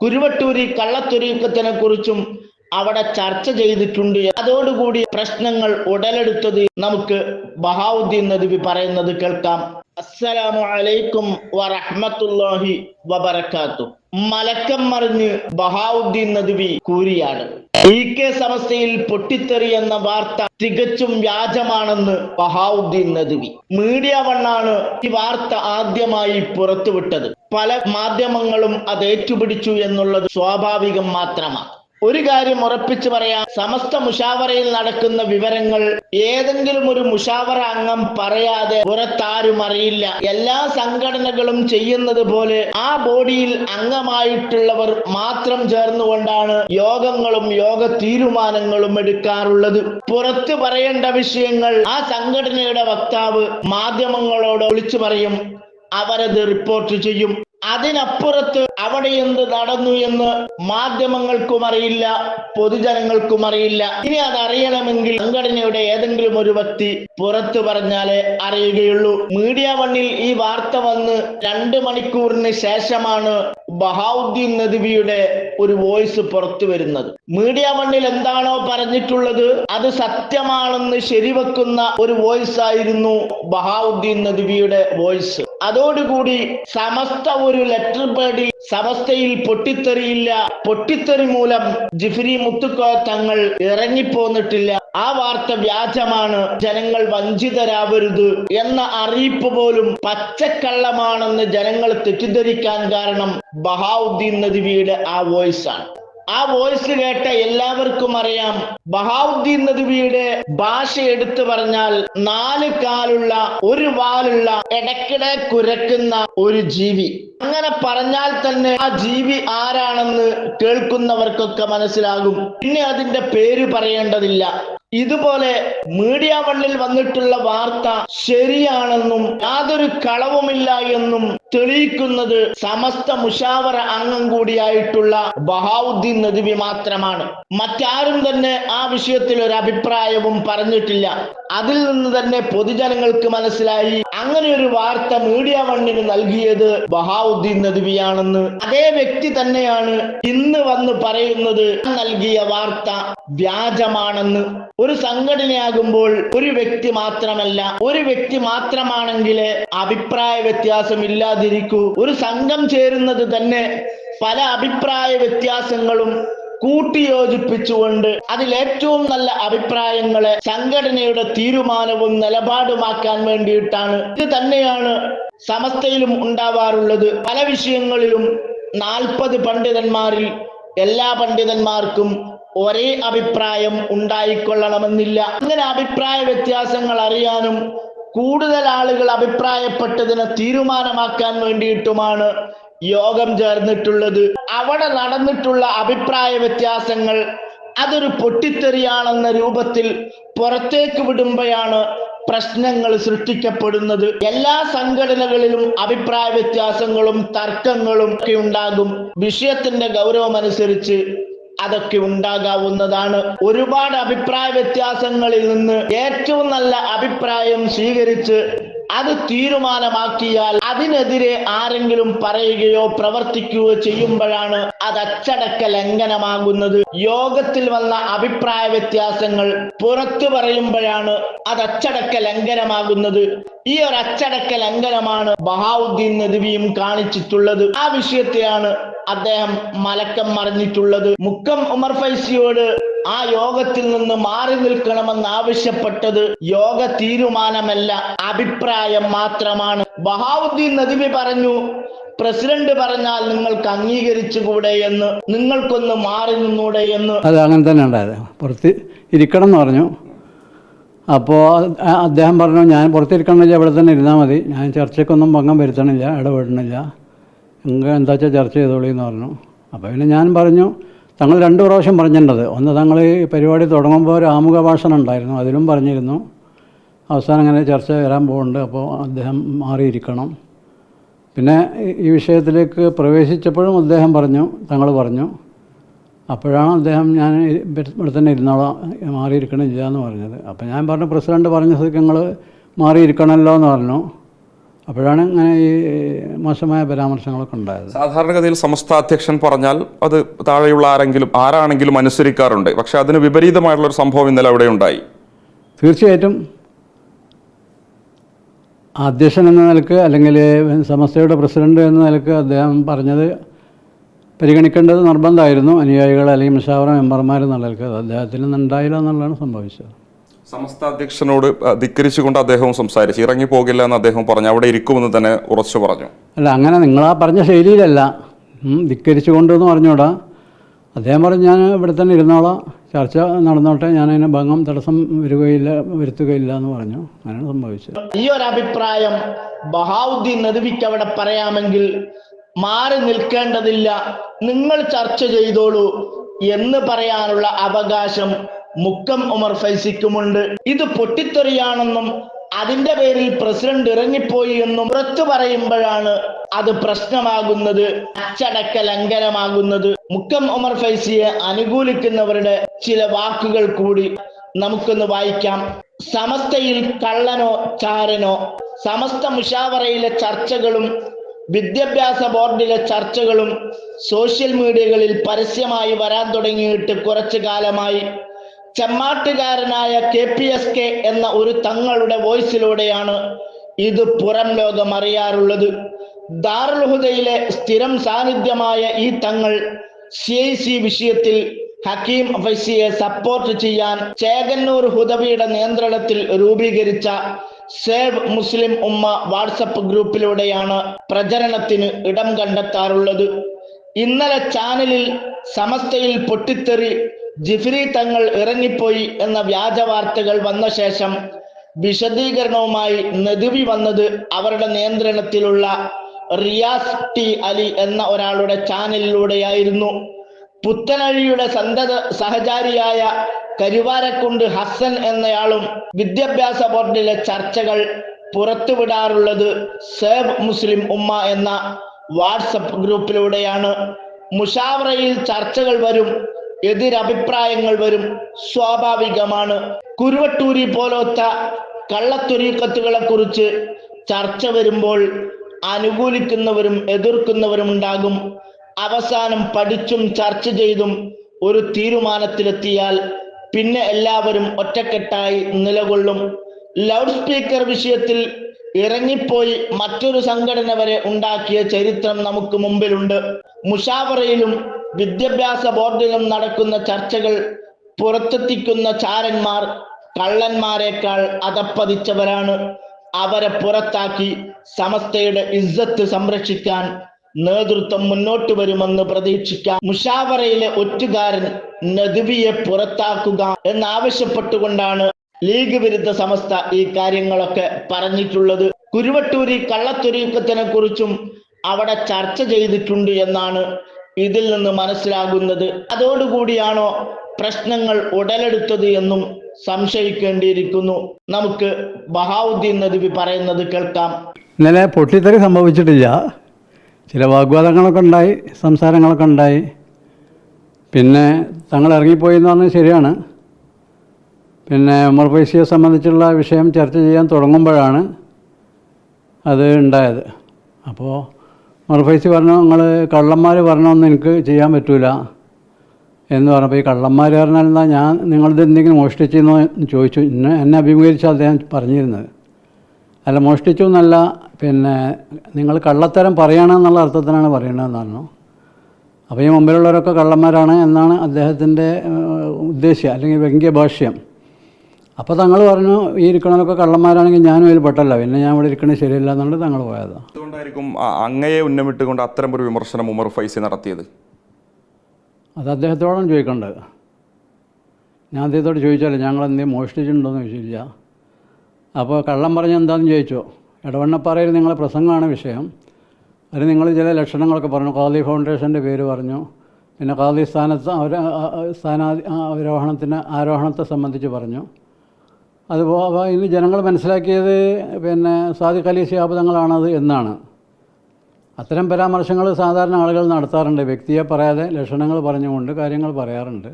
കുരുവട്ടൂരി കള്ളത്തൊരുക്കത്തിനെ കുറിച്ചും അവിടെ ചർച്ച ചെയ്തിട്ടുണ്ട്. അതോടുകൂടി പ്രശ്നങ്ങൾ ഉടലെടുത്തത് നമുക്ക് ബഹാവുദ്ദീൻ നദവി പറയുന്നത് കേൾക്കാം. അസ്സലാമു അലൈക്കും വറഹ്മത്തുള്ളാഹി വബറകാത്തു. മലക്കം മറിഞ്ഞ് ബഹാവുദ്ദീൻ നദവി കൂരിയാണ്. ഇ കെ സമസ്തയിൽ പൊട്ടിത്തെറി എന്ന വാർത്ത തികച്ചും വ്യാജമാണെന്ന് ബഹാവുദ്ദീൻ നദവി. മീഡിയ വണ്ണാണ് ഈ വാർത്ത ആദ്യമായി പുറത്തുവിട്ടത്. പല മാധ്യമങ്ങളും അത് ഏറ്റുപിടിച്ചു എന്നുള്ളത് സ്വാഭാവികം മാത്രമാണ്. ഒരു കാര്യം ഉറപ്പിച്ചു പറയാം. സമസ്ത മുഷാവറയിൽ നടക്കുന്ന വിവരങ്ങൾ ഏതെങ്കിലും ഒരു മുഷാവറ അംഗം പറയാതെ പുറത്താരും അറിയില്ല. എല്ലാ സംഘടനകളും ചെയ്യുന്നത് പോലെ ആ ബോഡിയിൽ അംഗമായിട്ടുള്ളവർ മാത്രം ചേർന്നുകൊണ്ടാണ് യോഗങ്ങളും യോഗ തീരുമാനങ്ങളും എടുക്കാറുള്ളത്. പുറത്ത് പറയേണ്ട വിഷയങ്ങൾ ആ സംഘടനയുടെ വക്താവ് മാധ്യമങ്ങളോട് ഒളിച്ചു പറയും. അവരത് റിപ്പോർട്ട് ചെയ്യും. അതിനപ്പുറത്ത് അവിടെ എന്ത് നടന്നു എന്ന് മാധ്യമങ്ങൾക്കും അറിയില്ല പൊതുജനങ്ങൾക്കും അറിയില്ല. ഇനി അത് അറിയണമെങ്കിൽ സംഘടനയുടെ ഏതെങ്കിലും ഒരു വ്യക്തി പുറത്തു പറഞ്ഞാലേ അറിയുകയുള്ളൂ. മീഡിയ വണ്ണിൽ ഈ വാർത്ത വന്ന് രണ്ട് മണിക്കൂറിന് ശേഷമാണ് ബഹാവുദ്ദീൻ നദ്വിയുടെ ഒരു വോയിസ് പുറത്തു വരുന്നത്. മീഡിയ വണ്ണിൽ എന്താണോ പറഞ്ഞിട്ടുള്ളത് അത് സത്യമാണെന്ന് ശരിവെക്കുന്ന ഒരു വോയിസ് ആയിരുന്നു ബഹാവുദ്ദീൻ നദ്വിയുടെ വോയിസ്. അതോടുകൂടി സമസ്ത ഒരു ലെറ്റർ പേടി സമസ്തയിൽ പൊട്ടിത്തെറിയില്ല. പൊട്ടിത്തെറി മൂലം ജിഫ്രി മുത്തുക്കോ തങ്ങൾ ഇറങ്ങിപ്പോന്നിട്ടില്ല. ആ വാർത്ത വ്യാജമാണ്. ജനങ്ങൾ വഞ്ചിതരാവരുത് എന്ന അറിയിപ്പ് പോലും പച്ചക്കള്ളമാണെന്ന് ജനങ്ങൾ തെറ്റിദ്ധരിക്കാൻ കാരണം ബഹാവുദ്ദീൻ നദിവിയുടെ ആ വോയിസ് ആണ്. ആ വോയിസ് കേട്ട എല്ലാവർക്കും അറിയാം. ബഹാവുദ്ദീൻ നദിവിയുടെ ഭാഷ എടുത്തു പറഞ്ഞാൽ നാല് കാലുള്ള ഒരു വാലുള്ള ഇടക്കിടെ കുരക്കുന്ന ഒരു ജീവി. അങ്ങനെ പറഞ്ഞാൽ തന്നെ ആ ജീവി ആരാണെന്ന് കേൾക്കുന്നവർക്കൊക്കെ മനസ്സിലാകും. പിന്നെ അതിന്റെ പേര് പറയേണ്ടതില്ല. ഇതുപോലെ മീഡിയ വണ്ണിൽ വന്നിട്ടുള്ള വാർത്ത ശരിയാണെന്നും യാതൊരു കളവുമില്ല എന്നും തെളിയിക്കുന്നത് സമസ്ത മുഷാവറ അംഗം കൂടിയായിട്ടുള്ള ബഹാവുദ്ദീൻ നദിവി മാത്രമാണ്. മറ്റാരും തന്നെ ആ വിഷയത്തിൽ ഒരു അഭിപ്രായവും പറഞ്ഞിട്ടില്ല. അതിൽ നിന്ന് തന്നെ പൊതുജനങ്ങൾക്ക് മനസ്സിലായി അങ്ങനെ ഒരു വാർത്ത മീഡിയ വണ്ണിന് നൽകിയത് ബഹാവുദ്ദീൻ നദിവിയാണെന്ന്. അതേ വ്യക്തി തന്നെയാണ് ഇന്ന് വന്ന് പറയുന്നത് നൽകിയ വാർത്ത വ്യാജമാണെന്ന്. ഒരു സംഘടനയാകുമ്പോൾ ഒരു വ്യക്തി മാത്രമല്ല ഒരു വ്യക്തി മാത്രമാണെങ്കിൽ അഭിപ്രായ വ്യത്യാസം ഇല്ലാതിരിക്കൂ. ഒരു സംഘം ചേരുന്നത് തന്നെ പല അഭിപ്രായ വ്യത്യാസങ്ങളും കൂട്ടിയോജിപ്പിച്ചുകൊണ്ട് അതിൽ ഏറ്റവും നല്ല അഭിപ്രായങ്ങളെ സംഘടനയുടെ തീരുമാനവും നിലപാടുമാക്കാൻ വേണ്ടിയിട്ടാണ്. ഇത് തന്നെയാണ് സമസ്തയിലും ഉണ്ടാവാറുള്ളത്. പല വിഷയങ്ങളിലും നാൽപ്പത് പണ്ഡിതന്മാരിൽ എല്ലാ പണ്ഡിതന്മാർക്കും ഒരേ അഭിപ്രായം ഉണ്ടായിക്കൊള്ളണമെന്നില്ല. അങ്ങനെ അഭിപ്രായ വ്യത്യാസങ്ങൾ അറിയാനും കൂടുതൽ ആളുകൾ അഭിപ്രായപ്പെട്ടതിനെ തീരുമാനമാക്കാൻ വേണ്ടിയിട്ടുമാണ് യോഗം ചേർന്നിട്ടുള്ളത്. അവിടെ നടന്നിട്ടുള്ള അഭിപ്രായ വ്യത്യാസങ്ങൾ അതൊരു പൊട്ടിത്തെറിയാണെന്ന രൂപത്തിൽ പുറത്തേക്ക് വിടുമ്പോഴാണ് പ്രശ്നങ്ങൾ സൃഷ്ടിക്കപ്പെടുന്നത്. എല്ലാ സംഘടനകളിലും അഭിപ്രായ വ്യത്യാസങ്ങളും തർക്കങ്ങളും ഒക്കെ ഉണ്ടാകും. വിഷയത്തിന്റെ ഗൗരവം അനുസരിച്ച് അതൊക്കെ ഉണ്ടാകാവുന്നതാണ്. ഒരുപാട് അഭിപ്രായ വ്യത്യാസങ്ങളിൽ നിന്ന് ഏറ്റവും നല്ല അഭിപ്രായം സ്വീകരിച്ച് അത് തീരുമാനമാക്കിയാൽ അതിനെതിരെ ആരെങ്കിലും പറയുകയോ പ്രവർത്തിക്കുകയോ ചെയ്യുമ്പോഴാണ് അത് അച്ചടക്ക ലംഘനമാകുന്നത്. യോഗത്തിൽ വന്ന അഭിപ്രായ വ്യത്യാസങ്ങൾ പുറത്തു പറയുമ്പോഴാണ് അത് അച്ചടക്ക ലംഘനമാകുന്നത്. ഈ ഒരു അച്ചടക്ക ലംഘനമാണ് ബഹാവുദ്ദീൻ നദവിയും കാണിച്ചിട്ടുള്ളത്. ആ വിഷയത്തെയാണ് അദ്ദേഹം മലക്കം മറിഞ്ഞിട്ടുള്ളത്. മുക്കം ഉമർ ഫൈസിയോട് ആ യോഗത്തിൽ നിന്ന് മാറി നിൽക്കണമെന്ന് ആവശ്യപ്പെട്ടത് യോഗ തീരുമാനമല്ല അഭിപ്രായം മാത്രമാണ്. ബഹാവുദ്ദീൻ നദിബി പറഞ്ഞു പ്രസിഡന്റ് പറഞ്ഞാൽ നിങ്ങൾക്ക് അംഗീകരിച്ചുകൂടെ എന്ന് നിങ്ങൾക്കൊന്ന് മാറി നിന്നൂടെ എന്ന്. അത് അങ്ങനെ തന്നെ ഉണ്ടായത്. പുറത്ത് ഇരിക്കണം എന്ന് പറഞ്ഞു. അപ്പോൾ അദ്ദേഹം പറഞ്ഞു ഞാൻ പുറത്തിരിക്കണമെങ്കിൽ ഇവിടെ തന്നെ ഇരുന്നാൽ മതി. ഞാൻ ചർച്ചയ്ക്കൊന്നും ഭംഗം വരുത്തണില്ല ഇടപെടണില്ല നിങ്ങൾ എന്താ വെച്ചാൽ ചർച്ച ചെയ്തോളി എന്ന് പറഞ്ഞു. അപ്പോൾ പിന്നെ ഞാൻ പറഞ്ഞു തങ്ങൾ രണ്ട് പ്രാവശ്യം പറഞ്ഞിട്ടുണ്ടത് ഒന്ന് തങ്ങൾ ഈ പരിപാടി തുടങ്ങുമ്പോൾ ഒരു ആമുഖ ഭാഷണം ഉണ്ടായിരുന്നു. അതിലും പറഞ്ഞിരുന്നു. അവസാനം അങ്ങനെ ചർച്ച വരാൻ പോകുന്നുണ്ട് അപ്പോൾ അദ്ദേഹം മാറിയിരിക്കണം. പിന്നെ ഈ- ഈ വിഷയത്തിലേക്ക് പ്രവേശിച്ചപ്പോഴും അദ്ദേഹം പറഞ്ഞു തങ്ങൾ പറഞ്ഞു അപ്പോഴാണ് അദ്ദേഹം ഞാൻ ഇവിടെ തന്നെ ഇരുന്നോളാം മാറിയിരിക്കണില്ല എന്ന് പറഞ്ഞത്. അപ്പോൾ ഞാൻ പറഞ്ഞു പ്രസിഡന്റ് പറഞ്ഞ സ്ഥിതിക്ക് നിങ്ങൾ മാറിയിരിക്കണമല്ലോ എന്ന് പറഞ്ഞു. അപ്പോഴാണ് ഇങ്ങനെ ഈ മോശമായ പരാമർശങ്ങളൊക്കെ ഉണ്ടായത്. സാധാരണഗതിയിൽ സമസ്ത അധ്യക്ഷൻ പറഞ്ഞാൽ അത് താഴെയുള്ള ആരെങ്കിലും ആരാണെങ്കിലും അനുസരിക്കാറുണ്ട്. പക്ഷേ അതിന് വിപരീതമായിട്ടുള്ള ഒരു സംഭവം ഇന്നലെ അവിടെ ഉണ്ടായി. തീർച്ചയായിട്ടും അധ്യക്ഷൻ എന്ന നിലയ്ക്ക് അല്ലെങ്കിൽ സമസ്തയുടെ പ്രസിഡന്റ് എന്ന നിലയ്ക്ക് അദ്ദേഹം പറഞ്ഞത് പരിഗണിക്കേണ്ടത് നിർബന്ധമായിരുന്നു. അനുയായികൾ അല്ലെങ്കിൽ മുഷാവറ മെമ്പർമാർ നിലനിൽക്കുക നിന്ന് ഉണ്ടായില്ല എന്നുള്ളതാണ് സംഭവിച്ചത്. സമസ്ത അധ്യക്ഷനോട് ധിക്കരിച്ചുകൊണ്ട് അദ്ദേഹവും സംസാരിച്ചു. ഇറങ്ങി പോകില്ല എന്ന് അദ്ദേഹം പറഞ്ഞു. അവിടെ ഇരിക്കുമെന്ന് തന്നെ ഉറച്ചു പറഞ്ഞു. അല്ല അങ്ങനെ നിങ്ങളാ പറഞ്ഞ ശൈലിയിലല്ല. ധിക്കരിച്ചുകൊണ്ട് എന്ന് പറഞ്ഞൂടാ. അദ്ദേഹം പറഞ്ഞു ഞാൻ ഇവിടെ തന്നെ ഇരുന്നോളാം. ചർച്ച നടന്നോട്ടെ. ഞാൻ അതിന് ഭംഗം തടസ്സം വരികയില്ല വരുത്തുകയില്ല എന്ന് പറഞ്ഞു. അങ്ങനെയാണ് സംഭവിച്ചത്. ഈ ഒരു അഭിപ്രായം ബഹാവുദ്ദീൻ നദവിക്ക് അവിടെ പറയാമെങ്കിൽ മാറി നിൽക്കേണ്ടതില്ല. നിങ്ങൾ ചർച്ച ചെയ്തോളൂ എന്ന് പറയാനുള്ള അവകാശം മുക്കം ഉമർ ഫൈസിക്കുമുണ്ട്. ഇത് പൊട്ടിത്തെറിയാണെന്നും അതിന്റെ പേരിൽ പ്രസിഡന്റ് ഇറങ്ങിപ്പോയി എന്നും പുറത്തു പറയുമ്പോഴാണ് അത് പ്രശ്നമാകുന്നത് അച്ചടക്ക ലംഘനമാകുന്നത്. മുക്കം ഉമർ ഫൈസിയെ അനുകൂലിക്കുന്നവരുടെ ചില വാക്കുകൾ കൂടി നമുക്കൊന്ന് വായിക്കാം. സമസ്തയിൽ കള്ളനോ ചാരനോ സമസ്ത മുഷാവറയിലെ ചർച്ചകളും വിദ്യാഭ്യാസ ബോർഡിലെ ചർച്ചകളും സോഷ്യൽ മീഡിയകളിൽ പരസ്യമായി വരാൻ തുടങ്ങിയിട്ട് കുറച്ചു കാലമായി ചെമ്മാട്ടുകാരനായ കെ പി എസ് കെ എന്ന ഒരു തങ്ങളുടെ വോയിസിലൂടെയാണ് ഇത് പുറം ലോകം അറിയാറുള്ളത്. ദാറുൽ ഹുദയിലെ സ്ഥിരം സാന്നിധ്യമായ ഈ തങ്ങൾ സി ഐ സി വിഷയത്തിൽ ഹക്കീം ഫൈസിയെ സപ്പോർട്ട് ചെയ്യാൻ ചേകന്നൂർ ഹുദവിയുടെ നിയന്ത്രണത്തിൽ രൂപീകരിച്ച സേവ് മുസ്ലിം ഉമ്മ വാട്സപ്പ് ഗ്രൂപ്പിലൂടെയാണ് പ്രചരണത്തിന് ഇടം കണ്ടെത്താറുള്ളത്. ഇന്നലെ ചാനലിൽ സമസ്തയിൽ പൊട്ടിത്തെറി ജിഫ്രി തങ്ങൾ ഇറങ്ങിപ്പോയി എന്ന വ്യാജ വാർത്തകൾ വന്ന ശേഷം വിശദീകരണവുമായി നെതുവി വന്നത് അവരുടെ നിയന്ത്രണത്തിലുള്ള റിയാസ് ടി അലി എന്ന ഒരാളുടെ ചാനലിലൂടെയായിരുന്നു. പുത്തനഴിയുടെ സന്തത സഹചാരിയായ കരുവാരക്കുണ്ട് ഹസൻ എന്നയാളും വിദ്യാഭ്യാസ ബോർഡിലെ ചർച്ചകൾ പുറത്തുവിടാറുള്ളത് സേബ് മുസ്ലിം ഉമ്മ എന്ന വാട്സപ്പ് ഗ്രൂപ്പിലൂടെയാണ്. മുഷാവറയിൽ ചർച്ചകൾ വരും എതിരഭിപ്രായങ്ങൾ വരും സ്വാഭാവികമാണ്. കുരുവട്ടൂരി പോലത്തെ കള്ളത്തുരീക്കത്തുകളെ കുറിച്ച് ചർച്ച വരുമ്പോൾ അനുകൂലിക്കുന്നവരും എതിർക്കുന്നവരും ഉണ്ടാകും. അവസാനം പഠിച്ചും ചർച്ച ചെയ്തും ഒരു തീരുമാനത്തിലെത്തിയാൽ പിന്നെ എല്ലാവരും ഒറ്റക്കെട്ടായി നിലകൊള്ളും. ലൗഡ് സ്പീക്കർ വിഷയത്തിൽ ഇറങ്ങിപ്പോയി മറ്റൊരു സംഘടന വരെ ഉണ്ടാക്കിയ ചരിത്രം നമുക്ക് മുമ്പിലുണ്ട്. മുഷാവറയിലും വിദ്യാഭ്യാസ ബോർഡിലും നടക്കുന്ന ചർച്ചകൾ പുറത്തെത്തിക്കുന്ന ചാരന്മാർ കള്ളന്മാരെക്കാൾ അതപ്പതിച്ചവരാണ് അവരെ പുറത്താക്കി സമസ്തയുടെ ഇസ്സത്ത് സംരക്ഷിക്കാൻ നേതൃത്വം മുന്നോട്ട് വരുമെന്ന് പ്രതീക്ഷിക്കാം. മുഷാവറയിലെ ഒറ്റുകാരൻ നദുവിയെ പുറത്താക്കുക എന്നാവശ്യപ്പെട്ടുകൊണ്ടാണ് ലീഗ് വിരുദ്ധ സമസ്ത ഈ കാര്യങ്ങളൊക്കെ പറഞ്ഞിട്ടുള്ളത്. കുരുവട്ടൂരി കള്ളത്തുരീക്കത്തിനെ കുറിച്ചും അവിടെ ചർച്ച ചെയ്തിട്ടുണ്ട് എന്നാണ് ഇതിൽ നിന്ന് മനസ്സിലാകുന്നത്. അതോടുകൂടിയാണോ പ്രശ്നങ്ങൾ ഉടലെടുത്തത് എന്നും സംശയിക്കേണ്ടിയിരിക്കുന്നു. നമുക്ക് ബഹാവുദ്ദീൻ നദവി പറയുന്നത് കേൾക്കാം. ഇന്നലെ പൊട്ടിത്തെറി സംഭവിച്ചിട്ടില്ല. ചില വാഗ്വാദങ്ങളൊക്കെ ഉണ്ടായി സംസാരങ്ങളൊക്കെ ഉണ്ടായി. പിന്നെ തങ്ങൾ ഇറങ്ങിപ്പോയി എന്ന് പറഞ്ഞാൽ ശരിയാണ്. പിന്നെ ഉമർ സംബന്ധിച്ചുള്ള വിഷയം ചർച്ച ചെയ്യാൻ തുടങ്ങുമ്പോഴാണ് അത് ഉണ്ടായത്. അപ്പോൾ ഉമർ ഫൈസി പറഞ്ഞു നിങ്ങൾ കള്ളന്മാർ പറഞ്ഞൊന്നും എനിക്ക് ചെയ്യാൻ പറ്റൂല. എന്ന് പറഞ്ഞപ്പോൾ ഈ കള്ളന്മാർ പറഞ്ഞാൽ എന്താ ഞാൻ നിങ്ങളിത് എന്തെങ്കിലും മോഷ്ടിച്ചെന്നോ ചോദിച്ചു. എന്നെ എന്നെ അഭിമുഖീകരിച്ച് അദ്ദേഹം പറഞ്ഞിരുന്നത്. അല്ല മോഷ്ടിച്ചു എന്നല്ല പിന്നെ നിങ്ങൾ കള്ളത്തരം പറയണമെന്നുള്ള അർത്ഥത്തിനാണ് പറയണതെന്ന് പറഞ്ഞു. അപ്പോൾ ഈ മുമ്പിലുള്ളവരൊക്കെ കള്ളന്മാരാണ് എന്നാണ് അദ്ദേഹത്തിന്റെ ഉദ്ദേശ്യം അല്ലെങ്കിൽ വ്യംഗ്യ ഭാഷ്യം. അപ്പോൾ തങ്ങൾ പറഞ്ഞു ഈ ഇരിക്കണവരൊക്കെ കള്ളന്മാരാണെങ്കിൽ ഞാനും ഇതിൽ പെട്ടല്ല. പിന്നെ ഞാൻ ഇവിടെ ഇരിക്കണത് ശരിയല്ല എന്നുകൊണ്ട് തങ്ങൾ പോയത്. അതുകൊണ്ടായിരിക്കും അങ്ങയെ ഉന്നമിട്ടുകൊണ്ട് അത്തരം ഒരു വിമർശനം ഉമർ ഫൈസി നടത്തിയത്? അത് അദ്ദേഹത്തോടാണ് ചോദിക്കേണ്ടത്. ഞാൻ അദ്ദേഹത്തോട് ചോദിച്ചാലേ ഞങ്ങൾ എന്തെങ്കിലും മോഷ്ടിച്ചിട്ടുണ്ടോ എന്ന് ചോദിച്ചില്ല അപ്പോൾ കള്ളം പറഞ്ഞ എന്താണെന്ന് ചോദിച്ചോ. ഇടവണ്ണപ്പാറയിൽ നിങ്ങളെ പ്രസംഗമാണ് വിഷയം. അതിന് നിങ്ങൾ ചില ലക്ഷണങ്ങളൊക്കെ പറഞ്ഞു. ഖാദി ഫൗണ്ടേഷന്റെ പേര് പറഞ്ഞു. പിന്നെ ഖാദി സ്ഥാനത്ത് അവർ സ്ഥാനാധി അവരോഹണത്തിന് ആരോഹണത്തെ സംബന്ധിച്ച് പറഞ്ഞു. അതുപോലെ ഇന്ന് ജനങ്ങൾ മനസ്സിലാക്കിയത് പിന്നെ സാദിഖ് അലി ശിഹാബ് എന്നാണ്. അത്തരം പരാമർശങ്ങൾ സാധാരണ ആളുകൾ നടത്താറുണ്ട്. വ്യക്തിയെ പറയാതെ ലക്ഷണങ്ങൾ പറഞ്ഞുകൊണ്ട് കാര്യങ്ങൾ പറയാറുണ്ട്.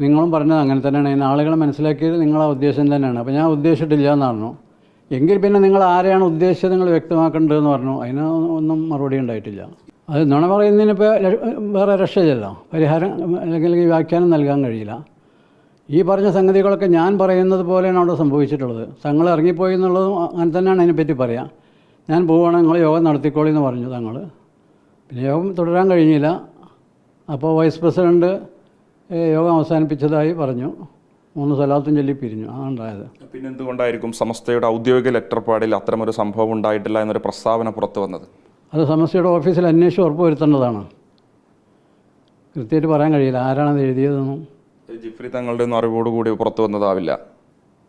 നിങ്ങളും പറഞ്ഞത് അങ്ങനെ തന്നെയാണ്. ഇന്ന് ആളുകൾ മനസ്സിലാക്കിയത് നിങ്ങളാ ഉദ്ദേശം തന്നെയാണ്. അപ്പോൾ ഞാൻ ഉദ്ദേശിച്ചിട്ടില്ല എന്ന് എങ്കിൽ പിന്നെ നിങ്ങൾ ആരെയാണ് ഉദ്ദേശിച്ചത് നിങ്ങൾ വ്യക്തമാക്കേണ്ടതെന്ന് പറഞ്ഞു. അതിന് ഒന്നും മറുപടി ഉണ്ടായിട്ടില്ല. അത് നുണ പറയുന്നതിനിപ്പോൾ വേറെ രക്ഷയില്ലല്ലോ. പരിഹാരം അല്ലെങ്കിൽ ഈ വ്യാഖ്യാനം നൽകാൻ കഴിയില്ല. ഈ പറഞ്ഞ സംഗതികളൊക്കെ ഞാൻ പറയുന്നത് പോലെയാണ് അവിടെ സംഭവിച്ചിട്ടുള്ളത്. തങ്ങൾ ഇറങ്ങിപ്പോയി എന്നുള്ളതും അങ്ങനെ തന്നെയാണ് അതിനെപ്പറ്റി പറയാം. ഞാൻ പോവുകയാണ് നിങ്ങൾ യോഗം നടത്തിക്കോളി എന്ന് പറഞ്ഞു തങ്ങൾ. പിന്നെ യോഗം തുടരാൻ കഴിഞ്ഞില്ല. അപ്പോൾ വൈസ് പ്രസിഡന്റ് യോഗം അവസാനിപ്പിച്ചതായി പറഞ്ഞു. മൂന്ന് സ്ഥലത്തും ചൊല്ലി പിരിഞ്ഞു. ആ ഉണ്ടായത്. പിന്നെ എന്തുകൊണ്ടായിരിക്കും സമസ്തയുടെ ഔദ്യോഗിക ലെറ്റർ പാഡിൽ അത്തരമൊരു സംഭവം ഉണ്ടായിട്ടില്ല എന്നൊരു പ്രസ്താവന പുറത്തു വന്നത്? അത് സമസ്തയുടെ ഓഫീസിൽ അന്വേഷിച്ച് ഉറപ്പ് വരുത്തേണ്ടതാണ് കൃത്യമായിട്ട് പറയാൻ കഴിയില്ല. ആരാണത് എഴുതിയതെന്നും. ജിഫ്രി തങ്ങളുടെ ഒന്നും അറിവോടുകൂടി പുറത്തു വന്നതാവില്ല.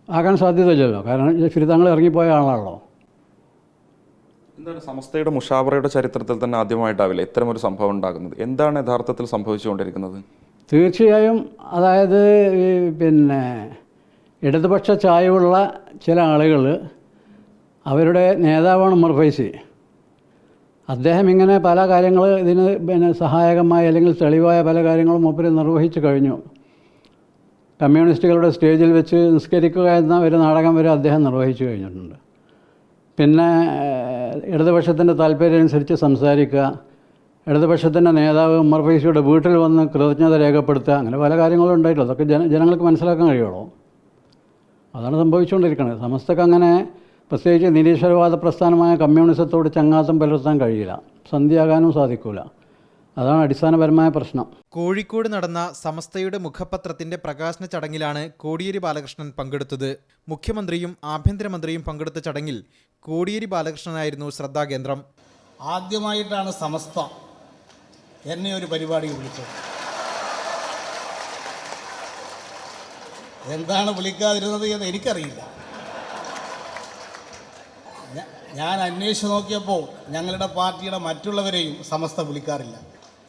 ആകാൻ സാധ്യതയില്ലല്ലോ. കാരണം ജിഫ്രി തങ്ങൾ ഇറങ്ങിപ്പോയ ആളാണല്ലോ. എന്താണ് സമസ്തയുടെ മുഷാവറയുടെ ചരിത്രത്തിൽ തന്നെ ആദ്യമായിട്ടാവില്ല ഇത്തരമൊരു സംഭവം ഉണ്ടാകുന്നത്? എന്താണ് യഥാർത്ഥത്തിൽ സംഭവിച്ചുകൊണ്ടിരിക്കുന്നത്? തീർച്ചയായും അതായത് പിന്നെ ഇടതുപക്ഷ ചായവുള്ള ചില ആളുകൾ അവരുടെ നേതാവാണ് ഉമർ ഫൈസി. അദ്ദേഹം ഇങ്ങനെ പല കാര്യങ്ങൾ ഇതിന് പിന്നെ സഹായകമായ അല്ലെങ്കിൽ തെളിവായ പല കാര്യങ്ങളും മൂപ്പര് നിർവഹിച്ചു കഴിഞ്ഞു. കമ്മ്യൂണിസ്റ്റുകളുടെ സ്റ്റേജിൽ വെച്ച് നിസ്കരിക്കുക എന്ന ഒരു നാടകം വരെ അദ്ദേഹം നിർവഹിച്ചു കഴിഞ്ഞിട്ടുണ്ട്. പിന്നെ ഇടതുപക്ഷത്തിന്റെ താല്പര്യം അനുസരിച്ച് സംസാരിക്കുക. ഇടതുപക്ഷത്തിന്റെ നേതാവ് ഉമ്മർ ഫൈസിയുടെ വീട്ടിൽ വന്ന് കൃതജ്ഞത രേഖപ്പെടുത്തുക അങ്ങനെ പല കാര്യങ്ങളും ഉണ്ടായിട്ടുള്ളൂ. അതൊക്കെ ജന ജനങ്ങൾക്ക് മനസ്സിലാക്കാൻ കഴിയുള്ളൂ. അതാണ് സംഭവിച്ചുകൊണ്ടിരിക്കുന്നത്. സമസ്തക്ക് അങ്ങനെ പ്രത്യേകിച്ച് നിരീശ്വരവാദ പ്രസ്ഥാനമായ കമ്മ്യൂണിസത്തോട് ചങ്ങാത്തം പുലർത്താൻ കഴിയില്ല. സന്ധിയാകാനും സാധിക്കില്ല അതാണ് അടിസ്ഥാനപരമായ പ്രശ്നം. കോഴിക്കോട് നടന്ന സമസ്തയുടെ മുഖപത്രത്തിന്റെ പ്രകാശന ചടങ്ങിലാണ് കോടിയേരി ബാലകൃഷ്ണൻ പങ്കെടുത്തത്. മുഖ്യമന്ത്രിയും ആഭ്യന്തരമന്ത്രിയും പങ്കെടുത്ത ചടങ്ങിൽ കോടിയേരി ബാലകൃഷ്ണനായിരുന്നു ശ്രദ്ധാകേന്ദ്രം. ആദ്യമായിട്ടാണ് സമസ്ത എന്നെ ഒരു പരിപാടി വിളിച്ചത് എന്താണ് വിളിക്കാതിരുന്നത് എന്ന് എനിക്കറിയില്ല. ഞാൻ അന്വേഷിച്ച് നോക്കിയപ്പോൾ ഞങ്ങളുടെ പാർട്ടിയുടെ മറ്റുള്ളവരെയും സമസ്ത വിളിക്കാറില്ല.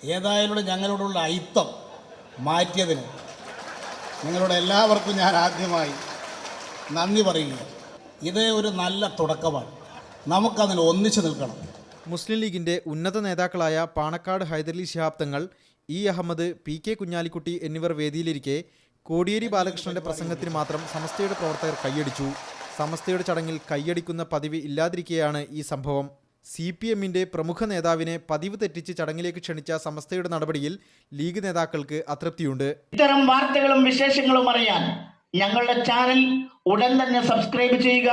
ഏതായാലും ഞങ്ങളോടുള്ള അയിത്തം മാറ്റിയതിന് നിങ്ങളോട് എല്ലാവർക്കും ഞാൻ ആദ്യമായി നന്ദി പറയുകയാണ് ഇത് ഒരു നല്ല തുടക്കമാണ്. നമുക്കതിൽ ഒന്നിച്ചു നിൽക്കണം. മുസ്ലിം ലീഗിന്റെ ഉന്നത നേതാക്കളായ Panakkad Hyderali Shihab Thangal E Ahammed P K Kunhalikutty എന്നിവർ വേദിയിലിരിക്കെ കോടിയേരി ബാലകൃഷ്ണന്റെ പ്രസംഗത്തിന് മാത്രം സമസ്തയുടെ പ്രവർത്തകർ കൈയടിച്ചു. സമസ്തയുടെ ചടങ്ങിൽ കൈയടിക്കുന്ന പതിവ് ഇല്ലാതിരിക്കെയാണ് ഈ സംഭവം. സി പി എമ്മിന്റെ പ്രമുഖ നേതാവിനെ പതിവ് തെറ്റിച്ച് ചടങ്ങിലേക്ക് ക്ഷണിച്ച സമസ്തയുടെ നടപടിയിൽ ലീഗ് നേതാക്കൾക്ക് അതൃപ്തിയുണ്ട്. ഇത്തരം വാർത്തകളും വിശേഷങ്ങളും അറിയാൻ ഞങ്ങളുടെ ചാനൽ ഉടൻ തന്നെ സബ്സ്ക്രൈബ് ചെയ്യുക.